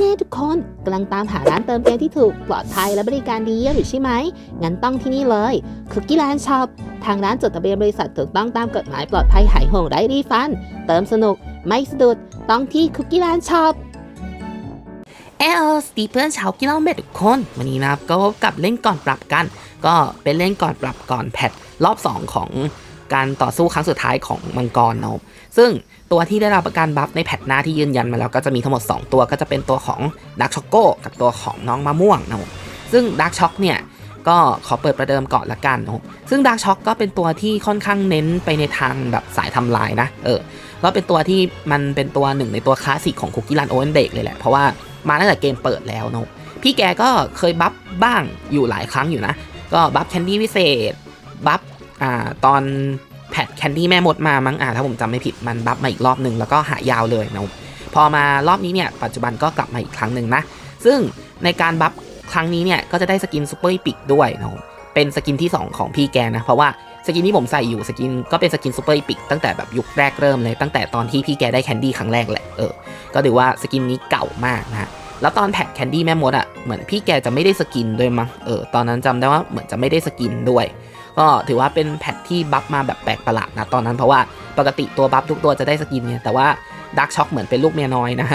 แน่ๆทุกคนกำลังตามหาร้านเติมเกมที่ถูกปลอดภัยและบริการดีเยี่ยมอยู่ใช่ไหม งั้นต้องที่นี่เลยคุกกี้แลนด์ช็อปทางร้านจดทะเบียนบริษัทถูกต้องตามกฎหมายปลอดภัยหายห่วงไร้รีฟัน เติมสนุก ไม่สะดุดต้องที่คุกกี้แลนด์ช็อปเอลสตีเพื่อนชาวกิโลเมตรทุกคนวันนี้นะครับก็พบกับเล่นก่อนปรับกัน ก็เป็นเล่นก่อนปรับก่อนแพทรอบ 2 ของการต่อสู้ครั้งสุดท้ายของมังกรนะซึ่ง ตัวที่ได้รับประการบัฟในแพทหน้าที่ยืนยันมาแล้วก็จะมีทั้งหมด 2 ตัวก็จะเป็นตัวของดักช็อกโกกับตัวของน้องมะม่วงนะซึ่งดักช็อกเนี่ยก็ขอเปิดประเดิมก่อนละกันนะซึ่งดักช็อกก็เป็นตัวที่ค่อนข้างเน้นไปในทางแบบสายทำลายนะ เออก็เป็นตัวที่มันเป็นตัวหนึ่งในตัวคลาสสิกของคุกกี้รันโอเวนเดกเลยแหละ เพราะว่ามาตั้งแต่เกมเปิดแล้วเนะพี่แกก็เคยบัฟบ้างอยู่หลายครั้งอยู่นะ ก็บัฟแคนดี้พิเศษ บัฟอ่าตอน แพทแคนดี้แม่มดมามั้งอ่าถ้าผมจำไม่ผิดมันบัฟมาอีกรอบหนึ่งแล้วก็หายาวเลยนะพอมารอบนี้เนี่ยปัจจุบันก็กลับมาอีกครั้งหนึ่งนะ ซึ่งในการบัฟครั้งนี้เนี่ยก็จะได้สกินซูเปอร์ปิกด้วยนะเป็นสกินที่ 2 ของพี่แกนะ เพราะว่าสกินที่ผมใส่อยู่สกินก็เป็นสกินซูเปอร์ปิกตั้งแต่แบบยุคแรกเริ่มเลยตั้งแต่ตอนที่พี่แกได้แคนดี้ครั้งแรกแหละเออก็ถือว่าสกินนี้เก่ามากนะฮะแล้วตอนแพ็กแคนดี้แม่มดอะเหมือนพี่แกจะไม่ได้สกินด้วยมั้งเออตอนนั้นจำได้ว่าเหมือนจะไม่ได้สกินด้วย ก็ถือว่าเป็นแพ็กที่บัฟมาแบบแปลกประหลาดนะตอนนั้นเพราะว่าปกติตัวบัฟทุกตัวจะได้สกินไงแต่ว่าดักช็อกเหมือนเป็นลูกเมียน้อยนะ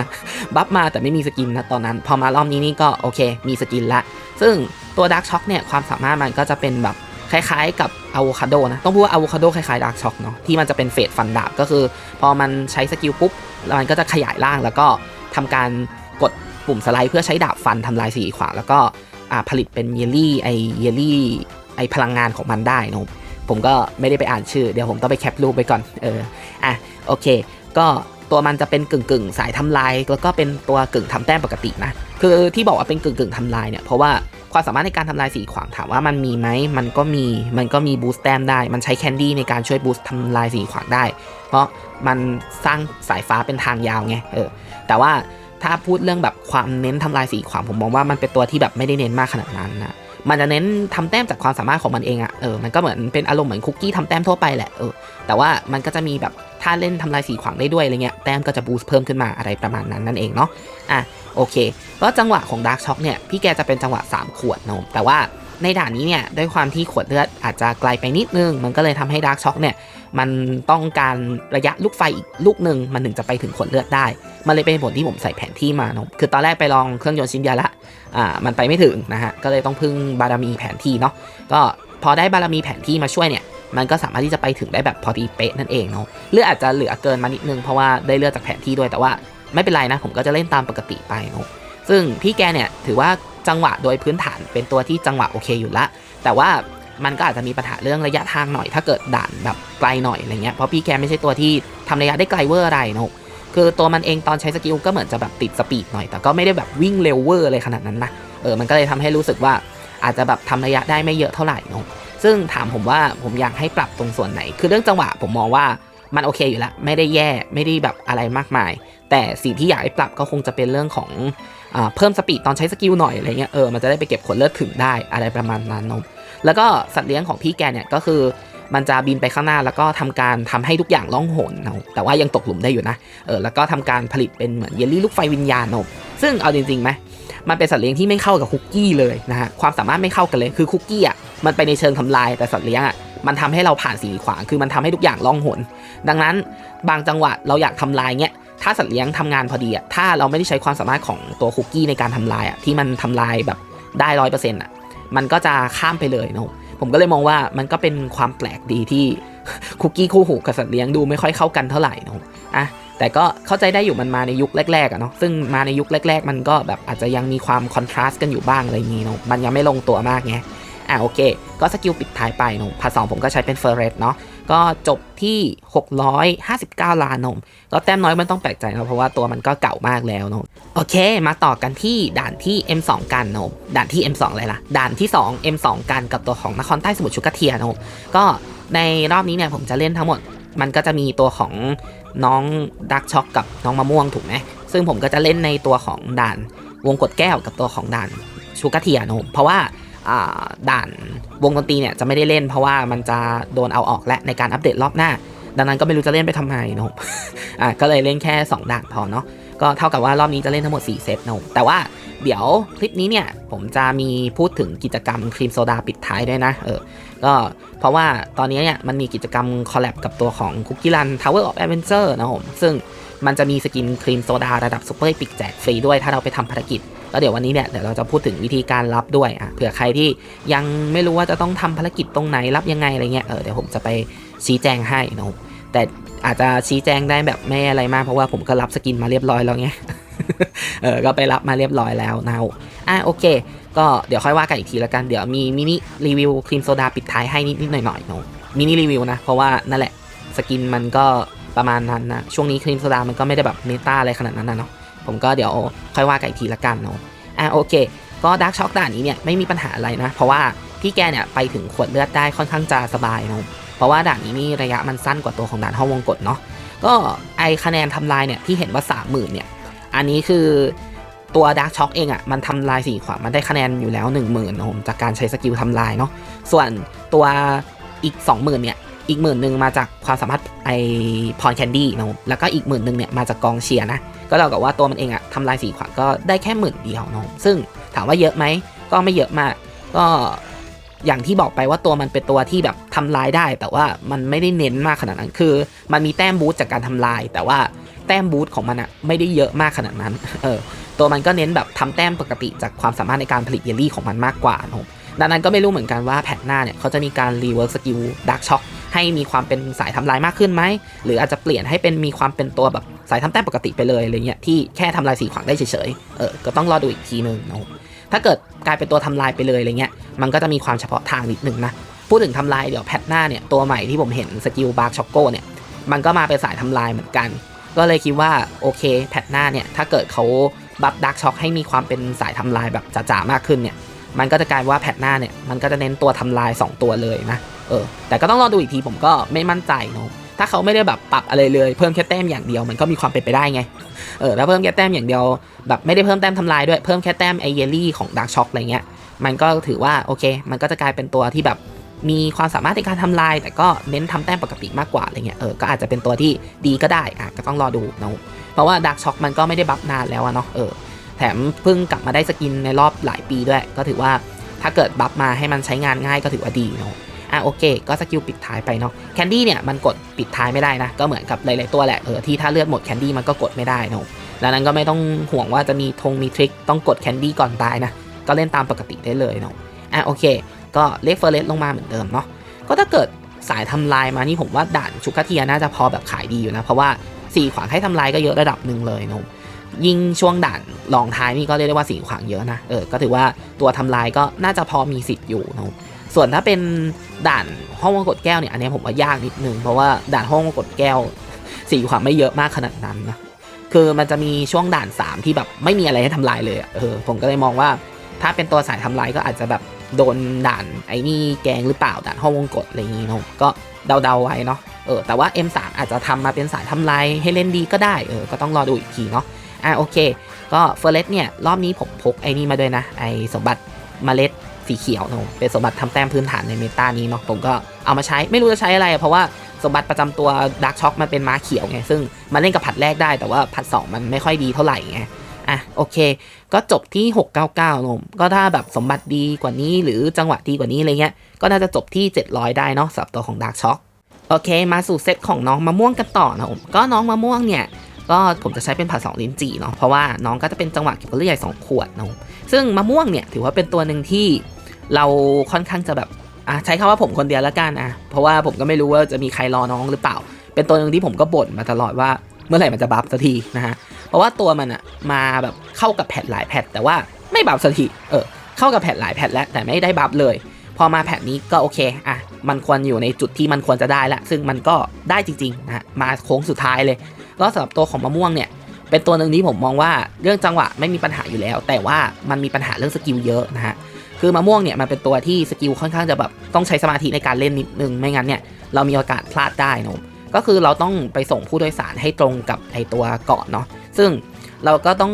บัฟมาแต่ไม่มีสกินนะตอนนั้น พอมารอบนี้นี่ก็โอเค มีสกินละ ซึ่งตัวดักช็อกเนี่ยความสามารถมันก็จะเป็นแบบคล้ายๆกับอะโวคาโดนะ ต้องพูดว่าอะโวคาโดคล้ายๆดักช็อกเนาะที่มันจะเป็นเฟสฟันดาบก็คือ พอมันใช้สกิลปุ๊บแล้วมันก็จะขยายร่างแล้วก็ทำการกดปุ่มสไลด์เพื่อใช้ดาบฟันทำลายสีขวาแล้วก็ผลิตเป็นเยลลี่ไอเยลลี่ ไอพลังงานของมันได้นะผมก็ไม่ได้ไปอ่านชื่อ เดี๋ยวผมต้องไปแคปรูปไปก่อน เออ อะ โอเค ก็ตัวมันจะเป็นกึ่งกึ่งสายทำลาย แล้วก็เป็นตัวกึ่งทำแต้มปกตินะ คือที่บอกว่าเป็นกึ่งกึ่งทำลายเนี่ย เพราะว่าความสามารถในการทำลายสีขวางถามว่ามันมีไหม มันก็มี มันก็มีบูสต์แต้มได้ มันใช้แคนดี้ในการช่วยบูสต์ทำลายสีขวางได้ เพราะมันสร้างสายฟ้าเป็นทางยาวไง เออ แต่ว่าถ้าพูดเรื่องแบบความเน้นทำลายสีขวางผมมองว่ามันเป็นตัวที่แบบไม่ได้เน้นมากขนาดนั้นนะ มันจะเน้นทำแต้มจากความสามารถของมันเองอะเออมันก็เหมือนเป็นอารมณ์เหมือนคุกกี้ทำแต้มทั่วไปแหละเออแต่ว่ามันก็จะมีแบบถ้าเล่นทำลายสีขวางได้ด้วยอะไรเงี้ยแต้มก็จะบูสต์เพิ่มขึ้นมาอะไรประมาณนั้นนั่นเองเนาะอะโอเคก็จังหวะของดาร์กช็อคเนี่ยพี่แกจะเป็นจังหวะ 3 ขวดนะแต่ว่าในด่านนี้เนี่ยด้วยความที่ขวดเลือดอาจจะไกลไปนิดนึง มันก็เลยทำให้ดาร์กช็อคเนี่ย มันต้องการระยะลูกไฟอีกลูกหนึ่งมันถึงจะไปถึงขวดเลือดได้ มันเลยเป็นผลที่ผมใส่แผนที่มาเนาะคือตอนแรกไปลองเครื่องยนต์ชิ้นเดียวละอ่ามันไปไม่ถึงนะฮะก็เลยต้องพึ่งบารมีแผนที่เนาะก็พอได้บารมีแผนที่มาช่วยเนี่ยมันก็สามารถที่จะไปถึงได้แบบพอดีเป๊ะนั่นเองเนาะเลือดอาจจะเหลือเกินมานิดนึงเพราะว่าได้เลือดจากแผนที่ด้วยแต่ว่าไม่เป็นไรนะผมก็จะเล่นตามปกติไปเนาะซึ่งพี่แกเนี่ยถือว่าจังหวะโดยพื้นฐานเป็นตัวที่จังหวะโอเคอยู่ละแต่ว่า มันก็อาจจะมีปัญหาเรื่องระยะทางหน่อย ถ้าเกิดด่านแบบไกลหน่อยอะไรเงี้ยเพราะพี่แกไม่ใช่ตัวที่ทำระยะได้ไกลเวอร์อะไรนะคือตัวมันเองตอนใช้สกิลก็เหมือนจะแบบติดสปีดหน่อย แต่ก็ไม่ได้แบบวิ่งเร็วเวอร์อะไรขนาดนั้นนะเออมันก็เลยทำให้รู้สึกว่าอาจจะแบบทำระยะได้ไม่เยอะเท่าไหร่นะซึ่งถามผมว่าผมอยากให้ปรับตรงส่วนไหน คือเรื่องจังหวะผมมองว่ามันโอเคอยู่แล้วไม่ได้แย่ไม่ได้แบบอะไรมากมาย แต่สิ่งที่อยากให้ปรับก็คงจะเป็นเรื่องของอเพิ่มสปีดตอนใช้สกิลหน่อยอะไรเงี้ยเออมันจะได้ไปเก็บขวดเลือดถึงได้อะไรประมาณนั้นนะ แล้วก็สัตว์เลี้ยงของพี่แกเนี่ยก็คือมันจะบินไปข้างหน้าแล้วก็ทำการทำให้ทุกอย่างล่องหนเนาะแต่ว่ายังตกหลุมได้อยู่นะเออแล้วก็ทำการผลิตเป็นเหมือนเยลลี่ลูกไฟวิญญาณเนาะซึ่งเอาจริงๆไหมมันเป็นสัตว์เลี้ยงที่ไม่เข้ากับคุกกี้เลยนะฮะความสามารถไม่เข้ากันเลยคือคุกกี้อะมันไปในเชิงทำลายแต่สัตว์เลี้ยงอะมันทำให้เราผ่านสีขวางคือมันทำให้ทุกอย่างล่องหน ดังนั้นบางจังหวะเราอยากทำลายเงี้ยถ้าสัตว์เลี้ยงทำงานพอดีอะถ้าเราไม่ได้ใช้ความสามารถของตัวคุกกี้ในการทำลายอะที่มันทำลายแบบได้ร้อยเปอร์เซ็นต์อะ มันก็จะข้ามไปเลยเนาะผมก็เลยมองว่ามันก็เป็นความแปลกดีที่คุกกี้คู่หูกับสัตว์เลี้ยงดูไม่ค่อยเข้ากันเท่าไหร่เนาะอะแต่ก็เข้าใจได้อยู่มันมาในยุคแรกๆอะเนาะซึ่งมาในยุคแรก ๆ มันก็แบบอาจจะยังมีความคอนทราสต์กันอยู่บ้างอะไรนี้เนาะมันยังไม่ลงตัวมากไงอะโอเค ก็สกิลปิดท้ายไปเนาะพาสองผมก็ใช้เป็นเฟอร์เรสเนาะ ก็จบที่ 659 ล้านนมก็แต้มน้อยมันต้องแปลกใจนะเพราะว่าตัวมันก็เก่ามากแล้วเนาะโอเค มาต่อกันที่ด่านที่ M2 กันนาะด่านที่ M2 อะไรล่ะ ด่านที่ 2 M2 กันกับตัวของนครใต้สมุทรชุกเทียนาะก็ในรอบนี้เนี่ยผมจะเล่นทั้งหมด มันก็จะมีตัวของน้องดักช็อกกับน้องมะม่วงถูกไหมซึ่งผมก็จะเล่นในตัวของด่านวงกดแก้วกับตัวของด่านชูกเทียนาะเพราะว่า ด่านวงดนตรีเนี่ยจะไม่ได้เล่น เพราะว่ามันจะโดนเอาออกและในการอัปเดตรอบหน้า ดังนั้นก็ไม่รู้จะเล่นไปทำไมเนาะอ่าก็เลยเล่นแค่ 2 ด่านพอเนาะก็เท่ากับว่ารอบนี้จะเล่นทั้งหมด 4 เซตนะผมแต่ว่าเดี๋ยวคลิปนี้เนี่ยผมจะมีพูดถึงกิจกรรมครีมโซดาปิดท้ายด้วยนะเออก็เพราะว่าตอนนี้เนี่ยมันมีกิจกรรมคอลแลบกับตัวของคุกกี้รัน Tower of Adventure นะผมซึ่งมันจะมีสกินครีมโซดาระดับซูเปอร์ปิกแจกฟรีด้วยถ้าเราไปทำภารกิจ แล้วเดี๋ยววันนี้เนี่ยเดี๋ยวเราจะพูดถึงวิธีการรับด้วยอะเผื่อใครที่ยังไม่รู้ว่าจะต้องทำภารกิจตรงไหนรับยังไงอะไรเงี้ยเออเดี๋ยวผมจะไปชี้แจงให้นะแต่อาจจะชี้แจงได้แบบไม่อะไรมากเพราะว่าผมก็รับสกินมาเรียบร้อยแล้วไงเออก็ไปรับมาเรียบร้อยแล้วนะอะโอเค ก็เดี๋ยวค่อยว่ากันอีกทีละกันเดี๋ยวมีมินิรีวิวครีมโซดาปิดท้ายให้นิดๆหน่อยๆเนะมินิรีวิวนะเพราะว่านั่นแหละสกินมันก็ประมาณนั้นนะช่วงนี้ครีมโซดามันก็ไม่ได้แบบเมตาอะไรขนาดนั้นนะเนาะ ผมก็เดี๋ยวค่อยว่ากันอีกทีละกันเนาะอะโอเค ก็ดักช็อกด่านนี้เนี่ยไม่มีปัญหาอะไรนะ เพราะว่าพี่แกเนี่ยไปถึงขวดเลือดได้ค่อนข้างจะสบายเนาะเพราะว่าด่านนี้นี่ระยะมันสั้นกว่าตัวของด่านห้องวงกฏเนาะก็ไอคะแนนทำลายเนี่ยที่เห็นว่า 3 0,000เนี่ยอันนี้คือตัวดักช็อกเองอะ่ะมันทำลายสี่ขวามันได้คะแนนอยู่แล้ว 1 0,000นะผมจากการใช้สกิลทำลายเนาะส่วนตัวอีก 20,000เนี่ยอีกหมื่นหนึ่งมาจากความสามารถไอพรแคนดี้นะแล้วก็อีกหมื่นหนึ่งเนี่ยมาจากกองเชียร์นะ ก็เรากับว่าตัวมันเองอะทำลายสีขวานก็ได้แค่หมื่นเดียวเนาะซึ่งถามว่าเยอะไหมก็ไม่เยอะมาก ก็อย่างที่บอกไปว่าตัวมันเป็นตัวที่แบบทำลายได้ แต่ว่ามันไม่ได้เน้นมากขนาดนั้น คือ มันมีแต้มบูสจากการทำลาย แต่ว่าแต้มบูสของมันอะไม่ได้เยอะมากขนาดนั้น เออ ตัวมันก็เน้นแบบทำแต้มปกติจากความสามารถในการผลิตเยลลี่ของมันมากกว่าเนาะดังนั้นก็ไม่รู้เหมือนกันว่าแพทหน้าเนี่ยเขาจะมีการรีเวิร์กสกิลดักช็อค ให้มีความเป็นสายทำลายมากขึ้นไหมหรืออาจจะเปลี่ยนให้เป็นมีความเป็นตัวแบบสายทำแต้มปกติไปเลยอะไรเงี้ยที่แค่ทำลายสีขวางได้เฉยๆเออก็ต้องรอดูอีกทีนึงเนาะถ้าเกิดกลายเป็นตัวทำลายไปเลยอะไรเงี้ยมันก็จะมีความเฉพาะทางนิดนึงนะพูดถึงทำลายเดี๋ยวแพทหน้าเนี่ยตัวใหม่ที่ผมเห็นสกิลบาร์ช็อกโกเนี่ยมันก็มาเป็นสายทำลายเหมือนกัน ก็เลยคิดว่าโอเคแพทหน้าเนี่ยถ้าเกิดเขาบัฟดักช็อกให้มีความเป็นสายทำลายแบบจ๋าๆมากขึ้นเนี่ยมันก็จะกลายว่าแพทหน้าเนี่ยมันก็จะเน้นตัวทำลาย 2 ตัวเลยนะ เออแต่ก็ต้องรอดูอีกทีผมก็ไม่มั่นใจเนาะถ้าเขาไม่ได้แบบปรับอะไรเลยเพิ่มแค่แต้มอย่างเดียวมันก็มีความเป็นไปได้ไงเออถ้าเพิ่มแค่แต้มอย่างเดียวแบบไม่ได้เพิ่มแต้มทำลายด้วยเพิ่มแค่แต้มไอเยลลี่ของดาร์กช็อกอะไรเงี้ยมันก็ถือว่าโอเค มันก็จะกลายเป็นตัวที่แบบมีความสามารถในการทำลาย แต่ก็เน้นทำแต้มปกติมากกว่าอะไรเงี้ยเออก็อาจจะเป็นตัวที่ดีก็ได้อะก็ต้องรอดูเนาะเพราะว่าดาร์กช็อกมันก็ไม่ได้บัฟนานแล้วอะเนาะเออแถมเพิ่งกลับมาได้สกินในรอบหลายปีด้วย ก็ถือว่าถ้าเกิดบัฟมาให้มันใช้งานง่ายก็ถือว่าดีเนาะ อะโอเค ก็สกิลปิดท้ายไปเนาะแคนดี้เนี่ยมันกดปิดท้ายไม่ได้นะ ก็เหมือนกับหลายๆตัวแหละเออที่ถ้าเลือดหมดแคนดี้มันก็กดไม่ได้เนาะดังนั้นก็ไม่ต้องห่วงว่าจะมีธงมีทริคต้องกดแคนดี้ก่อนตายนะก็เล่นตามปกติได้เลยเนาะอะโอเค ก็เลขเฟอร์เรสลงมาเหมือนเดิมเนาะก็ถ้าเกิดสายทำลายมานี่ผมว่าด่านชุกเทียน่าจะพอแบบขายดีอยู่นะ เพราะว่าสี่ขวางให้ทำลายก็เยอะระดับหนึ่งเลยนะยิ่งช่วงด่านลองท้ายนี่ก็เรียกได้ว่าสี่ขวางเยอะนะเออก็ถือว่าตัวทำลายก็น่าจะพอมีสิทธิ์อยู่นะ ส่วนถ้าเป็นด่านห้องวงกดแก้วเนี่ยอันนี้ผมว่ายากนิดนึงเพราะว่าด่านห้องวงกดแก้วสีขวางไม่เยอะมากขนาดนั้นนะคือมันจะมีช่วงด่าน 3 ที่แบบไม่มีอะไรให้ทำลายเลยเออผมก็เลยมองว่า ถ้าเป็นตัวสายทำลายก็อาจจะแบบโดนด่านไอ้นี่แกงหรือเปล่าด่านห้องวงกดอะไรอย่างงี้เนาะก็เดาๆไว้เนาะเออแต่ว่า M3 อาจจะทำมาเป็นสายทำลายให้เล่นดีก็ได้เออก็ต้องรอดูอีกทีเนาะอะโอเค ก็เฟอร์เรสเนี่ยรอบนี้ผมพกไอ้นี่มาด้วยนะไอ้สมบัติเมล็ด สีเขียวเนอะเป็นสมบัติทำแต้มพื้นฐานในเมตานี้เนาะผมก็เอามาใช้ไม่รู้จะใช้อะไร เพราะว่าสมบัติประจำตัวดักช็อคมันเป็นม้าเขียวไงซึ่งมันเล่นกับผัดแรกได้แต่ว่าผัด 2 มันไม่ค่อยดีเท่าไหร่ไงอะโอเค ก็จบที่ 699นมก็ถ้าแบบสมบัติดีกว่านี้หรือจังหวะดีกว่านี้อะไรเงี้ยก็น่าจะจบที่ 700 ได้เนาะสำหรับตัวของดักช็อคโอเค มาสู่เซตของน้องมะม่วงกันต่อนะผมก็น้องมะม่วงเนี่ยก็ผมจะใช้เป็นผัดสองลิ้นจี่เนาะเพราะว่าน้องก็จะเป็นจังหวะเกี่ยวกับเลือใหญ่สองขวดเนาะซึ่งมะม่วงเนี่ยถือว่าเป็นตัวหนึ่งที่ เราค่อนข้างจะแบบอะใช้คำว่าผมคนเดียวแล้วกันอะเพราะว่าผมก็ไม่รู้ว่าจะมีใครรอน้องหรือเปล่า เป็นตัวหนึ่งที่ผมก็บ่นมาตลอดว่าเมื่อไหร่มันจะบัฟสักทีนะฮะเพราะว่าตัวมันอะมาแบบเข้ากับแพทหลายแพทแต่ว่าไม่บัฟสักทีเออเข้ากับแพทหลายแพทแล้วแต่ไม่ได้บัฟเลย พอมาแพทนี้ก็โอเคอะมันควรอยู่ในจุดที่มันควรจะได้ละซึ่งมันก็ได้จริงๆนะฮะมาโค้งสุดท้ายเลยก็สำหรับตัวของมะม่วงเนี่ยเป็นตัวหนึ่งที่ผมมองว่าเรื่องจังหวะไม่มีปัญหาอยู่แล้ว แต่ว่ามันมีปัญหาเรื่องสกิลเยอะนะฮะ คือมะม่วงเนี่ยมันเป็นตัวที่สกิลค่อนข้างจะแบบต้องใช้สมาธิในการเล่นนิดนึงไม่งั้นเนี่ยเรามีโอกาสพลาดได้นะก็คือเราต้องไปส่งผู้โดยสารให้ตรงกับไอตัวเกาะเนาะซึ่งเราก็ต้อง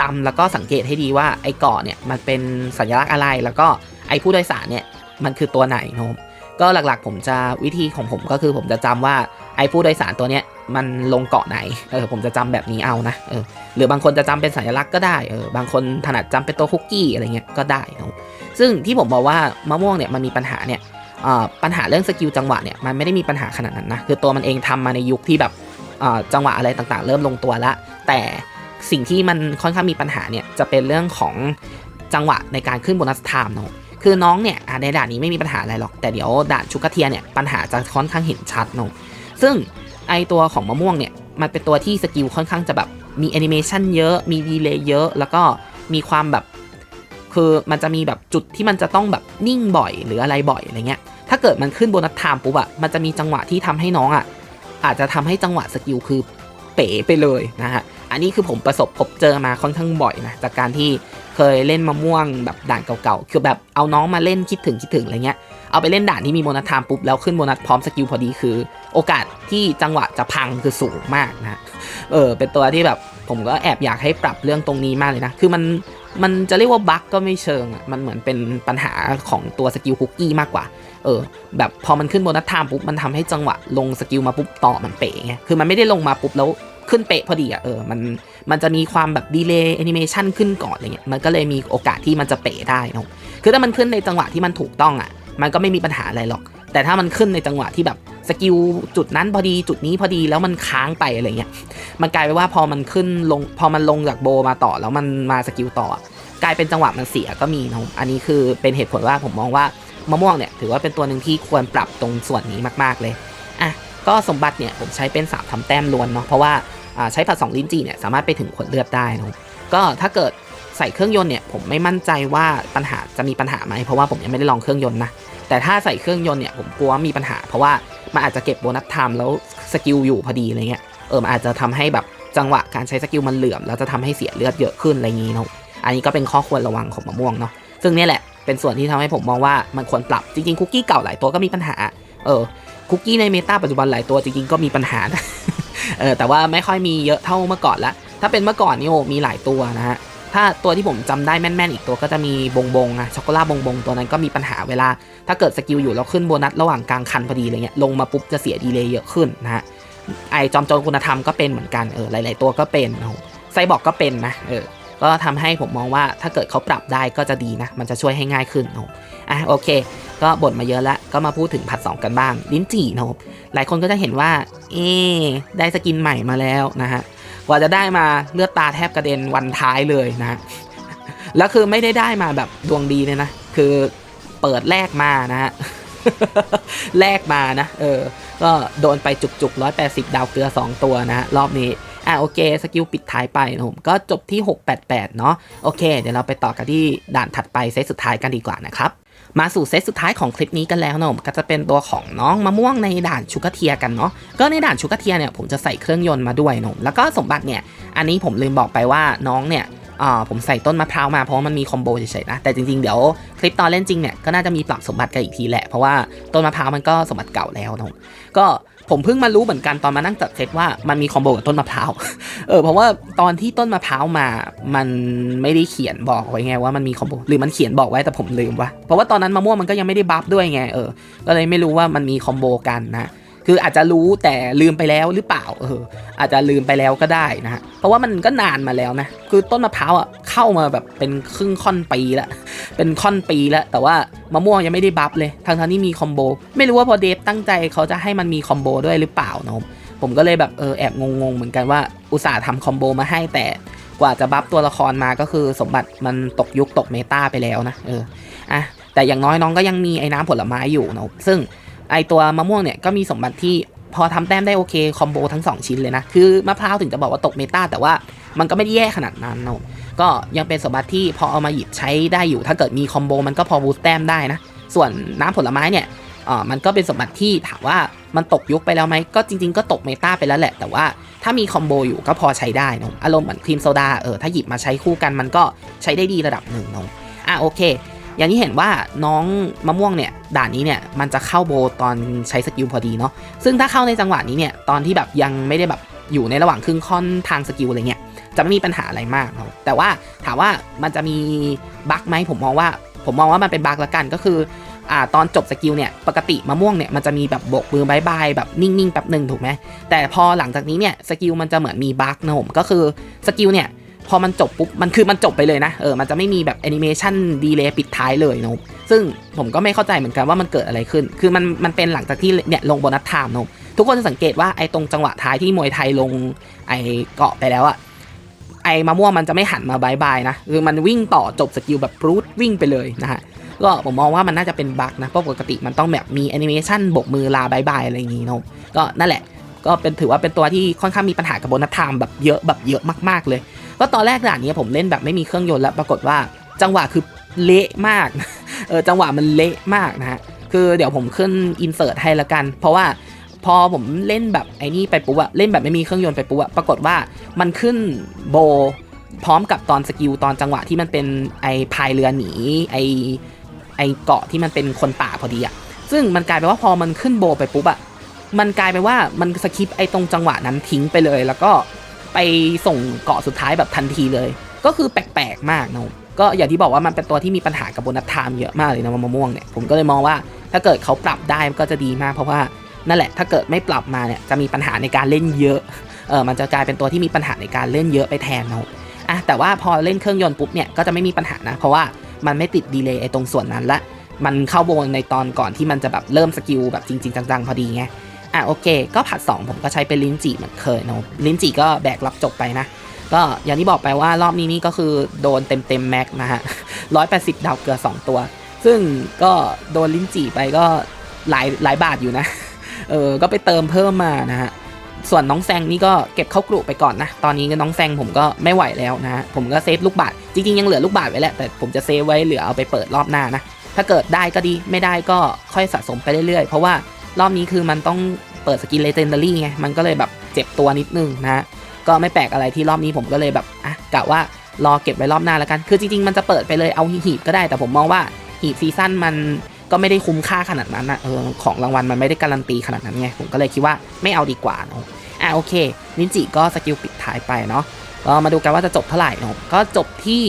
จำแล้วก็สังเกตให้ดีว่าไอเกาะเนี่ยมันเป็นสัญลักษณ์อะไร แล้วก็ไอผู้โดยสารเนี่ยมันคือตัวไหนเนะก็หลักๆ ผมจะวิธีของผมก็คือผมจะจำว่า อไอ้ผู้โดยสารตัวเนี้ยมันลงเกาะไหนเออผมจะจำแบบนี้เอานะเออหรือบางคนจะจำเป็นสัญลักษณ์ก็ได้เออบางคนถนัดจำเป็นตัวคุกกี้อะไรเงี้ยก็ได้นะซึ่งที่ผมบอกว่ามะม่วงเนี่ยมันมีปัญหาเนี่ยอ่าปัญหาเรื่องสกิลจังหวะเนี่ยมันไม่ได้มีปัญหาขนาดนั้นนะคือตัวมันเองทำมาในยุคที่แบบอ่าจังหวะอะไรต่างๆ เริ่มลงตัวละ แต่สิ่งที่มันค่อนข้างมีปัญหาเนี่ยจะเป็นเรื่องของจังหวะในการขึ้นโบนัสไทม์เนาะคือน้องเนี่ยในด่านนี้ไม่มีปัญหาอะไรหรอก แต่เดี๋ยวด่านชุกกระเทียเนี่ยปัญหาจะค่อนข้างเห็นชัดเนอะ ซึ่งไอตัวของมะม่วงเนี่ยมันเป็นตัวที่สกิลค่อนข้างจะแบบมีแอนิเมชันเยอะ มีดีเลย์เยอะ แล้วก็มีความแบบ คือมันจะมีแบบจุดที่มันจะต้องแบบนิ่งบ่อยหรืออะไรบ่อยอะไรเงี้ย ถ้าเกิดมันขึ้นโบนัสไทม์ปุ๊บอะมันจะมีจังหวะที่ทำให้น้องอะอาจจะทำให้จังหวะสกิลคือเป๋ไปเลยนะฮะ อันนี้คือผมประสบพบเจอมาค่อนข้างบ่อยนะ จากการที่เคยเล่นมะม่วงแบบด่านเก่าๆ คือแบบเอาน้องมาเล่นคิดถึงคิดถึงอะไรเงี้ย เอาไปเล่นด่านที่มีโบนัสไทม์ปุ๊บแล้วขึ้นโบนัสพร้อมสกิลพอดีคือ โอกาสที่จังหวะจะพังคือสูงมากนะเออเป็นตัวที่แบบผมก็แอบอยากให้ปรับเรื่องตรงนี้มากเลยนะ คือมันมันจะเรียกว่าบั๊กก็ไม่เชิงอะมันเหมือนเป็นปัญหาของตัวสกิลคุกกี้มากกว่า เออ แบบพอมันขึ้นโบนัสไทม์ปุ๊บมันทำให้จังหวะลงสกิลมาปุ๊บต่อมันเป๋ไงคือมันไม่ได้ลงมาปุ๊บแล้วขึ้นเป๊ะพอดีอะเออมันมันจะมีความแบบดีเลย์แอนิเมชันขึ้นก่อนอะไรเงี้ยมันก็เลยมีโอกาสที่มันจะเป๋ได้นะคือถ้ามันขึ้นในจังหวะที่มันถูกต้องอะ มันก็ไม่มีปัญหาอะไรหรอก แต่ถ้ามันขึ้นในจังหวะที่แบบสกิลจุดนั้นพอดีจุดนี้พอดีแล้วมันค้างไปอะไรเงี้ยมันกลายเป็นว่าพอมันขึ้นลงพอมันลงจากโบมาต่อแล้วมันมาสกิลต่อ กลายเป็นจังหวะมันเสียก็มีนะอันนี้คือเป็นเหตุผลว่าผมมองว่ามะม่วงเนี่ยถือว่าเป็นตัวหนึ่งที่ควรปรับตรงส่วนนี้มากๆเลยอะก็สมบัติเนี่ยผมใช้เป็น3ทำแต้มล้วนเนาะเพราะว่าใช้ผัดสองลิ้นจี่เนี่ยสามารถไปถึงขวดเลือดได้นะก็ถ้าเกิดใส่เครื่องยนต์เนี่ยผมไม่มั่นใจว่าปัญหาจะมีปัญหาไหมเพราะว่าผมยังไม่ได้ลองเครื่องยนต์นะ แต่ถ้าใส่เครื่องยนต์เนี่ยผมกลัวว่ามีปัญหา เพราะว่ามันอาจจะเก็บโบนัสไทม์แล้วสกิลอยู่พอดีอะไรเงี้ยเออมันอาจจะทำให้แบบจังหวะการใช้สกิลมันเหลื่อมแล้วจะทำให้เสียเลือดเยอะขึ้นอะไรงี้เนาะอันนี้ก็เป็นข้อควรระวังของมะม่วงเนาะซึ่งเนี่ยแหละเป็นส่วนที่ทำให้ผมมองว่ามันควรปรับจริงๆคุกกี้เก่าหลายตัวก็มีปัญหาเออคุกกี้ในเมตาปัจจุบันหลายตัวจริงๆก็มีปัญหานะเออแต่ว่าไม่ค่อยมีเยอะเท่าเมื่อก่อนละถ้าเป็นเมื่อก่อนนี่โอ้มีหลายตัวนะฮะ ถ้าตัวที่ผมจำได้แม่นๆ อีกตัวก็จะมีบงบงอะช็อกโกแลตบงบงตัวนั้นก็มีปัญหาเวลา ถ้าเกิดสกิลอยู่แล้วขึ้นโบนัสระหว่างกลางคันพอดีอะไรเงี้ยลงมาปุ๊บจะเสียดีเลย์เยอะขึ้นนะฮะไอจอมโจรคุณธรรมก็เป็นเหมือนกันเออหลาย ๆ ตัวก็เป็นนะไซบอร์กก็เป็นนะเออก็ทำให้ผมมองว่าถ้าเกิดเขาปรับได้ก็จะดีนะ มันจะช่วยให้ง่ายขึ้นนะอะโอเค ก็บ่นมาเยอะแล้วก็มาพูดถึงผัด 2 กันบ้าง ลิ้นจี่นะครับหลายคนก็จะเห็นว่า เอ๊ได้สกินใหม่มาแล้วนะฮะ ว่าจะได้มาเลือดตาแทบกระเด็นวันท้ายเลยนะแล้วคือไม่ได้ได้มาแบบดวงดีเลยนะ คือเปิดแรกมานะฮะแรกมานะ เออ ก็โดนไปจุกๆ180ดาวเกลือ 2 ตัวนะฮะรอบนี้ อะโอเค สกิลปิดท้ายไปนะผม ก็จบที่ 688 เนาะ โอเค เดี๋ยวเราไปต่อกันที่ด่านถัดไปเซตสุดท้ายกันดีกว่านะครับ มาสู่เซตสุดท้ายของคลิปนี้กันแล้วนะก็จะเป็นตัวของน้องมะม่วงในด่านชูกเทียกันเนาะก็ในด่านชูกเทียเนี่ยผมจะใส่เครื่องยนต์มาด้วยนะแล้วก็สมบัติเนี่ยอันนี้ผมลืมบอกไปว่าน้องเนี่ย ผมใส่ต้นมะพร้าวมาเพราะว่ามันมีคอมโบเฉยๆนะ แต่จริงๆ เดี๋ยวคลิปตอนเล่นจริงเนี่ยก็น่าจะมีปรับสมบัติกันอีกทีแหละ เพราะว่าต้นมะพร้าวมันก็สมบัติเก่าแล้วนะก็ผมเพิ่งมารู้เหมือนกันตอนมานั่งจัดเซตว่ามันมีคอมโบกับต้นมะพร้าว เออเพราะว่าตอนที่ต้นมะพร้าวมา มันไม่ได้เขียนบอกไว้ไงว่ามันมีคอมโบหรือมันเขียนบอกไว้แต่ผมลืมวะเพราะว่าตอนนั้นมะม่วงมันก็ยังไม่ได้บัฟด้วยไงเออ ก็เลยไม่รู้ว่ามันมีคอมโบกันนะ คืออาจจะรู้แต่ลืมไปแล้วหรือเปล่าเอออาจจะลืมไปแล้วก็ได้นะฮะเพราะว่ามันก็นานมาแล้วนะคือต้นมะพร้าวอะเข้ามาแบบเป็นครึ่งค่อนปีละเป็นค่อนปีล้วแต่ว่ามะม่วงยังไม่ได้บัฟเลยทางทางๆที่มีคอมโบไม่รู้ว่าพอเดฟตั้งใจเขาจะให้มันมีคอมโบด้วยหรือเปล่านะผมก็เลยแบบเออแอบงงๆเหมือนกันว่าอุตส่าห์ทำคอมโบมาให้แต่กว่าจะบัฟตัวละครมาก็คือสมบัติมันตกยุคตกเมตาไปแล้วนะเอออะแต่อย่างน้อยน้องก็ยังมีไอ้น้ำผลไม้อยู่นะซึ่ง ไอตัวมะม่วงเนี่ยก็มีสมบัติที่พอทำแต้มได้โอเคคอมโบทั้ง 2 ชิ้นเลยนะ คือมะพร้าวถึงจะบอกว่าตกเมตาแต่ว่ามันก็ไม่ได้แย่ขนาดนั้นนะก็ยังเป็นสมบัติที่พอเอามาหยิบใช้ได้อยู่ ถ้าเกิดมีคอมโบมันก็พอบูสต์แต้มได้นะ ส่วนน้ำผลไม้เนี่ยอ่ามันก็เป็นสมบัติที่ถามว่ามันตกยุคไปแล้วไหมก็จริง ๆ ก็ตกเมตาไปแล้วแหละ แต่ว่าถ้ามีคอมโบอยู่ก็พอใช้ได้นะอารมณ์เหมือนครีมโซดาเออถ้าหยิบมาใช้คู่กันมันก็ใช้ได้ดีระดับหนึ่งนะอะโอเค อย่างที่เห็นว่าน้องมะม่วงเนี่ยด่านนี้เนี่ยมันจะเข้าโบตอนใช้สกิลพอดีเนาะซึ่งถ้าเข้าในจังหวะนี้เนี่ยตอนที่แบบยังไม่ได้แบบอยู่ในระหว่างครึ่งค่อนทางสกิลอะไรเงี้ยจะไม่มีปัญหาอะไรมากเนาะแต่ว่าถามว่ามันจะมีบั๊กไหมผมมองว่า ผมมองว่ามันเป็นบั๊กละกันก็คืออ่าตอนจบสกิลเนี่ยปกติมะม่วงเนี่ยมันจะมีแบบโบกมือบายบายแบบนิ่งๆแป๊บหนึ่งถูกไหมแต่พอหลังจากนี้เนี่ยสกิลมันจะเหมือนมีบั๊กนะผมก็คือสกิลเนี่ย พอมันจบปุ๊บมันคือมันจบไปเลยนะเออมันจะไม่มีแบบแอนิเมชันดีเลย์ปิดท้ายเลยนะผมซึ่งผมก็ไม่เข้าใจเหมือนกันว่ามันเกิดอะไรขึ้น คือมันมันเป็นหลังจากที่เนี่ยลงโบนัสไทม์นะผมทุกคนจะสังเกตว่าไอ้ตรงจังหวะท้ายที่มวยไทยลงไอ้เกาะไปแล้วอะไอ้มะม่วงมันจะไม่หันมาบายบายนะคือมันวิ่งต่อจบสกิลแบบปรูดวิ่งไปเลยนะฮะก็ผมมองว่ามันน่าจะเป็นบั๊กนะเพราะปกติมันต้องแบบมีแอนิเมชันโบกมือลาบายบายอะไรอย่างงี้นะก็นั่นแหละก็เป็นถือว่าเป็นตัวที่ค่อนข้างมีปัญหากับโบนัสไทม์แบบเยอะแบบเยอะมากๆเลย ก็ตอนแรกด่านนี้ผมเล่นแบบไม่มีเครื่องยนต์แล้วปรากฏว่าจังหวะคือเละมาก เออจังหวะมันเละมากนะฮะ คือเดี๋ยวผมขึ้นอินเสิร์ตให้ละกัน เพราะว่าพอผมเล่นแบบไอ้นี่ไปปุ๊บอะเล่นแบบไม่มีเครื่องยนต์ไปปุ๊บอะปรากฏว่ามันขึ้นโบพร้อมกับตอนสกิลตอนจังหวะที่มันเป็นไอ้พายเรือหนีไอ้ไอ้เกาะที่มันเป็นคนป่าพอดีอะซึ่งมันกลายเป็นว่าพอมันขึ้นโบไปปุ๊บอะมันกลายเป็นว่ามันสคิปไอ้ตรงจังหวะนั้นทิ้งไปเลย แล้วก็ ไปส่งเกาะสุดท้ายแบบทันทีเลย ก็คือแปลกๆมากนะก็อย่างที่บอกว่ามันเป็นตัวที่มีปัญหากับโบนัสไทม์เยอะมากเลยนะมะม่วงเนี่ยผมก็เลยมองว่าถ้าเกิดเขาปรับได้มันก็จะดีมากเพราะว่านั่นแหละถ้าเกิดไม่ปรับมาเนี่ยจะมีปัญหาในการเล่นเยอะเออมันจะกลายเป็นตัวที่มีปัญหาในการเล่นเยอะไปแทนนะอะแต่ว่าพอเล่นเครื่องยนต์ปุ๊บเนี่ยก็จะไม่มีปัญหานะ เพราะว่ามันไม่ติดดีเลย์ไอ้ตรงส่วนนั้นละมันเข้าโบนในตอนก่อนที่มันจะแบบเริ่มสกิลแบบจริง ๆ จังๆ พอดีไง อะโอเค ก็ผัด 2 ผมก็ใช้เป็นลิ้นจี่เหมือนเคยนะลิ้นจี่ก็แบกรับจบไปนะ ก็อย่างที่บอกไปว่ารอบนี้นี่ก็คือโดนเต็มเต็มแม็กนะฮะร้อยแปดสิบดาวเกลือ 2 ตัว ซึ่งก็โดนลิ้นจี่ไปก็หลายหลายบาทอยู่นะ เออ ก็ไปเติมเพิ่มมานะฮะ ส่วนน้องแซงนี่ก็เก็บเข้ากลุ่ไปก่อนนะ ตอนนี้น้องแซงผมก็ไม่ไหวแล้วนะ ผมก็เซฟลูกบาท จริงๆ ยังเหลือลูกบาทไว้แหละ แต่ผมจะเซฟไว้เหลือเอาไปเปิดรอบหน้านะ ถ้าเกิดได้ก็ดี ไม่ได้ก็ค่อยสะสมไปเรื่อยๆ เพราะว่า รอบนี้คือมันต้องเปิดสกินเลเจนดารี่ไง มันก็เลยแบบเจ็บตัวนิดนึงนะ ก็ไม่แปลกอะไรที่รอบนี้ผมก็เลยแบบอะกะว่ารอเก็บไว้รอบหน้าแล้วกัน คือจริงๆ มันจะเปิดไปเลยเอาหีบก็ได้ แต่ผมมองว่าหีบซีซั่นมันก็ไม่ได้คุ้มค่าขนาดนั้นนะเออของรางวัลมันไม่ได้การันตีขนาดนั้นไง ผมก็เลยคิดว่าไม่เอาดีกว่าเนาะอะโอเค นินจิก็สกิลปิดท้ายไปเนาะก็มาดูกันว่าจะจบเท่าไหร่เนาะก็จบที่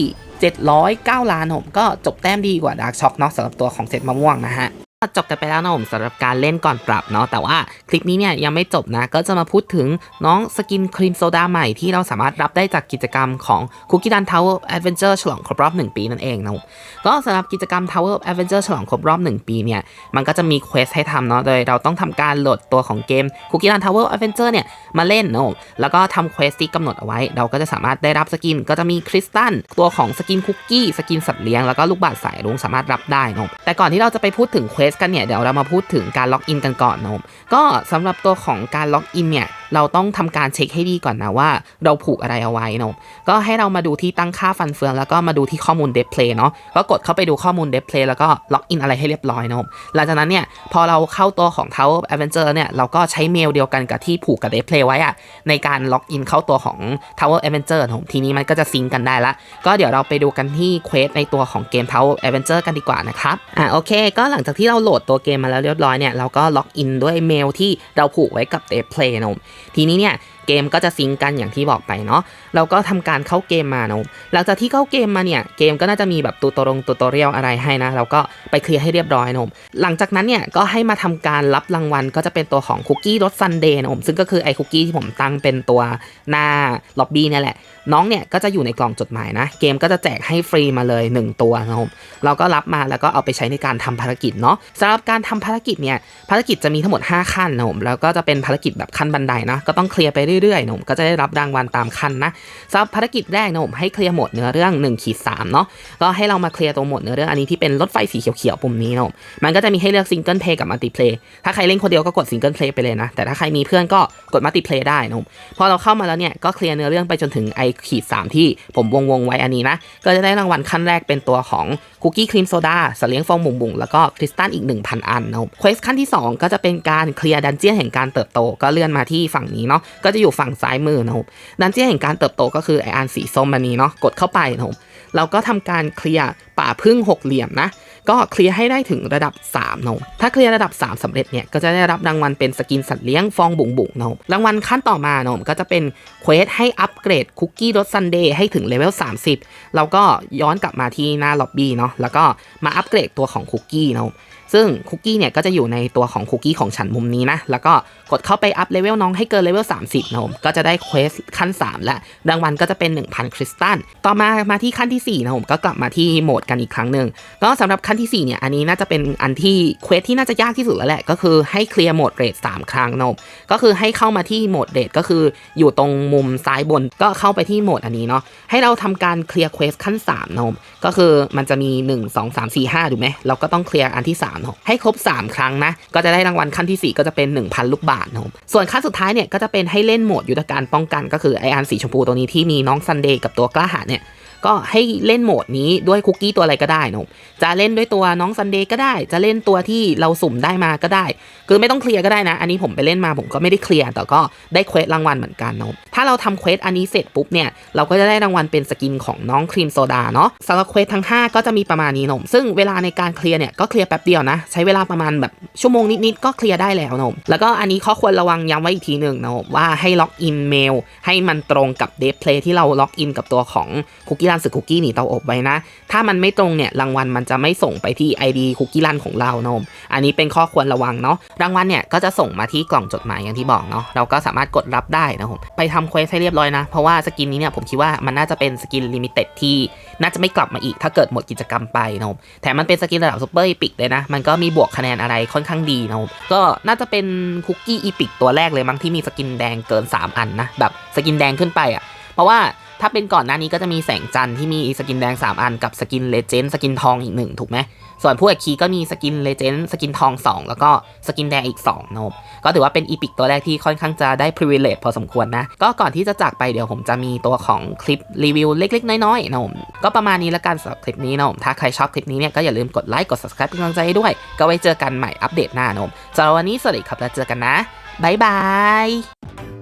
709 ล้านผมก็จบแต้มดีกว่าดาร์กช็อคเนาะสำหรับตัวของเซตมะม่วงนะฮะ จบกันไปแล้วนะผมสำหรับการเล่นก่อนปรับเนาะแต่ว่าคลิปนี้เนี่ยยังไม่จบนะ ก็จะมาพูดถึงน้องสกินครีมโซดาใหม่ที่เราสามารถรับได้จากกิจกรรมของ Cookie Run Tower Adventure ฉลองครบรอบ 1 ปีนั่นเองนะก็สำหรับกิจกรรม Tower Adventure ฉลองครบรอบ 1 ปีเนี่ยมันก็จะมีเควสให้ทำเนาะโดยเราต้องทำการโหลดตัวของเกม Cookie Run Tower Adventure เจอร์เนี่ยมาเล่นนะแล้วก็ทำเควสที่กำหนดเอาไว้ เราก็จะสามารถได้รับสกิน ก็จะมีคริสตัลตัวของสกินคุกกี้สกินสัตว์เลี้ยงแล้วก็ลูกบาศก์สายรุ้งสามารถรับได้นะแต่ก่อนที่เราจะไปพูดถึงเควสกันเนี่ยเดี๋ยวเรามาพูดถึงการล็อกอินกันก่อนนะผมก็สำหรับตัวของการล็อกอินเนี่ย เราต้องทำการเช็คให้ดีก่อนนะว่า เราผูกอะไรเอาไว้เนาะก็ให้เรามาดูที่ตั้งค่าฟันเฟือง แล้วก็มาดูที่ข้อมูลเดฟเพลย์เนาะก็กดเข้าไปดูข้อมูลเดฟเพลย์แล้วก็ล็อกอินอะไรให้เรียบร้อยนะผมหลังจากนั้นเนี่ยพอเราเข้าตัวของ Tower of Adventure เนี่ยเราก็ใช้เมลเดียวกันกับที่ผูกกับเดฟเพลย์ไว้อะในการล็อกอินเข้าตัวของ Tower of Adventure นะผมทีนี้มันก็จะซิงกันได้ละ ก็เดี๋ยวเราไปดูกันที่เควสในตัวของเกม Tower of Adventure กันดีกว่านะครับ อ่าโอเค ก็หลังจากที่เราโหลดตัวเกมมาแล้วเรียบร้อยเนี่ย เราก็ล็อกอินด้วยเมลที่เราผูกไว้กับ d e v Play นะผมทีนี้เนี่ยเกมก็จะซิงกันอย่างที่บอกไปเนาะ เราก็ทำการเข้าเกมมานะผมหลังจากที่เข้าเกมมาเนี่ย เกมก็น่าจะมีแบบตูตรงตูตเรียลอะไรให้นะเราก็ไปเคลียร์ให้เรียบร้อยนะผมหลังจากนั้นเนี่ยก็ให้มาทำการรับรางวัลก็จะเป็นตัวของคุกกี้รสซันเดย์นะผมซึ่งก็คือไอ้คุกกี้ที่ผมตั้งเป็นตัวหน้าล็อบบี้เนี่ยแหละ น้องเนี่ยก็จะอยู่ในกล่องจดหมายนะ เกมก็จะแจกให้ฟรีมาเลย 1 ตัวนะครับผมเราก็รับมาแล้วก็เอาไปใช้ในการทำภารกิจเนาะสำหรับการทำภารกิจเนี่ยภารกิจจะมีทั้งหมด 5 ขั้นนะผมแล้วก็จะเป็นภารกิจแบบขั้นบันไดนะก็ต้องเคลียร์ไปเรื่อยๆนะผมก็จะได้รับรางวัลตามขั้นนะสำหรับภารกิจแรกนะผมให้เคลียร์หมดเนื้อเรื่อง1ขีด3เนาะก็ให้เรามาเคลียร์ตรงหมดเนื้อเรื่องอันนี้ที่เป็นรถไฟสีเขียวๆปุ่มนี้นะผมมันก็จะมีให้เลือกซิงเกิลเพลย์กับมัลติเพลย์ถ้าใครเล่นคนเดียวก็กดซิงเกิลเพลย์ไปเลยนะแต่ถ้าใครมีเพื่อนก็กดมัลติเพลย์ได้นะผมพอเราเข้ามาแล้วเนี่ยก็เคลียร์เนื้อเรื่องไปจนถึงไอขีด3ที่ผมวงวงๆไว้อันนี้นะก็จะได้รางวัลขั้นแรกเป็นตัวของคุกกี้ครีมโซดาสเลี้ยงฟองบุ๋งบุ๋งแล้วก็คริสตัลอีก 1,000 อันนะครับเควสขั้นที่ 2 ก็จะเป็นการเคลียร์ดันเจี้ยนแห่งการเติบโตก็เลื่อนมาที่ฝั่งนี้เนาะก็จะอยู่ฝั่งซ้ายมือนะครับดันเจี้ยนแห่งการเติบโตก็คือไออันสีส้มอันนี้เนาะกดเข้าไปนะครับเราก็ทำการเคลียร์ป่าพึ่งหกเหลี่ยมนะ ก็เคลียร์ให้ได้ถึงระดับ3นาะถ้าเคลียร์ระดับ 3สำเร็จเนี่ยก็จะได้รับรางวัลเป็นสกินสัตว์เลี้ยงฟองบุ๋งบุ๋งนาะรางวัลขั้นต่อมานาะก็จะเป็นเควสให้อัปเกรดคุกกี้รสซันเดย์ให้ถึงเลเวล30เราก็ย้อนกลับมาที่หน้าล็อบบี้เนาะแล้วก็มาอัปเกรดตัวของคุกกี้นาะ ซึ่งคุกกี้เนี่ยก็จะอยู่ในตัวของคุกกี้ของฉันมุมนี้นะ แล้วก็กดเข้าไปอัพเลเวลน้องให้เกินเลเวล30นะผมก็จะได้เควสขั้น 3 และรางวัลก็จะเป็น 1,000 คริสตัล ต่อมามาที่ขั้นที่ 4 นะผมก็กลับมาที่โหมดกันอีกครั้งหนึ่งก็สำหรับขั้นที่ 4 เนี่ย อันนี้น่าจะเป็นอันที่เควสที่น่าจะยากที่สุดแล้วแหละ ก็คือให้เคลียร์โหมดเรท3ครั้งนะผมก็คือให้เข้ามาที่โหมดเรทก็คืออยู่ตรงมุมซ้ายบนก็เข้าไปที่โหมดอันนี้เนาะให้เราทำการเคลียร์เควสขั้น3นะผมก็คือมันจะมี 1 2 3 4 5ถูกไหมเราก็ต้องเคลียร์อันที่3นะให้ครบ 3 ครั้งนะ ก็จะได้รางวัลขั้นที่ 4 ก็จะเป็น 1,000 ลูกบาทนะส่วนขั้นสุดท้ายเนี่ยก็จะเป็นให้เล่นโหมดยุทธการป้องกัน ก็คือไออันสีชมพูตัวนี้ที่มีน้องซันเดย์กับตัวกล้าหาญเนี่ย ก็ให้เล่นโหมดนี้ด้วยคุกกี้ตัวอะไรก็ได้นะผมจะเล่นด้วยตัวน้องซันเดย์ก็ได้ จะเล่นตัวที่เราสุ่มได้มาก็ได้ คือไม่ต้องเคลียร์ก็ได้นะ อันนี้ผมไปเล่นมาผมก็ไม่ได้เคลียร์แต่ก็ได้เควสรางวัลเหมือนกันนะผมถ้าเราทำเควสอันนี้เสร็จปุ๊บเนี่ยเราก็จะได้รางวัลเป็นสกินของน้องครีมโซดาเนาะสำหรับเควสทั้ง 5 ก็จะมีประมาณนี้นมซึ่งเวลาในการเคลียร์เนี่ยก็เคลียร์แป๊บเดียวนะ ใช้เวลาประมาณแบบชั่วโมงนิดๆก็เคลียร์ได้แล้วนมแล้วก็อันนี้ข้อควรระวังย้ำไว้อีกทีหนึ่งนะว่าให้ล็อกอินเมลให้มันตรงกับเดฟเพลย์ที่เราล็อกอินกับตัวของคุกกี้รันสึกคุกกี้หนีเตาอบไว้นะ ถ้ามันไม่ตรงเนี่ยรางวัลมันจะไม่ส่งไปที่ ID คุกกี้รันของเรานม อันนี้เป็นข้อควรระวังเนาะ รางวัลเนี่ยก็จะส่งมาที่กล่องจดหมายอย่างที่บอกเนาะ เราก็สามารถกดรับได้นะผม ไปทำเควสให้เรียบร้อยนะ เพราะว่าสกินนี้เนี่ยผมคิดว่ามันน่าจะเป็นสกินลิมิเต็ดที่น่าจะไม่กลับมาอีกถ้าเกิดหมดกิจกรรมไปนะผมแถมมันเป็นสกินระดับซูเปอร์อีพิกเลยนะ มันก็มีบวกคะแนนอะไรค่อนข้างดีนะผมก็น่าจะเป็นคุกกี้อีพิกตัวแรกเลยมั้งที่มีสกินแดงเกิน 3 อันนะ แบบสกินแดงขึ้นไปอะ เพราะว่า ถ้าเป็นก่อนหน้านี้ก็จะมีแสงจันทร์ที่มีสกินแดง 3 อันกับสกินเลเจนด์สกินทองอีกหนึ่งถูกไหม ส่วนผู้อักคีก็มีสกินเลเจนด์สกินทอง 2 แล้วก็สกินแดงอีก2นะครับก็ถือว่าเป็นอีพิกตัวแรกที่ค่อนข้างจะได้ privilege พอสมควรนะ ก็ก่อนที่จะจากไปเดี๋ยวผมจะมีตัวของคลิปรีวิวเล็ก ๆ น้อยๆนะผมก็ประมาณนี้ละกันสำหรับคลิปนี้นะผมถ้าใครชอบคลิปนี้เนี่ยก็อย่าลืมกดไลค์กด subscribe เป็นกำลังใจด้วย ก็ไว้เจอกันใหม่อัปเดตหน้านะผมสำหรับวันนี้สวัสดีครับแล้วเจอกันนะบ๊ายบาย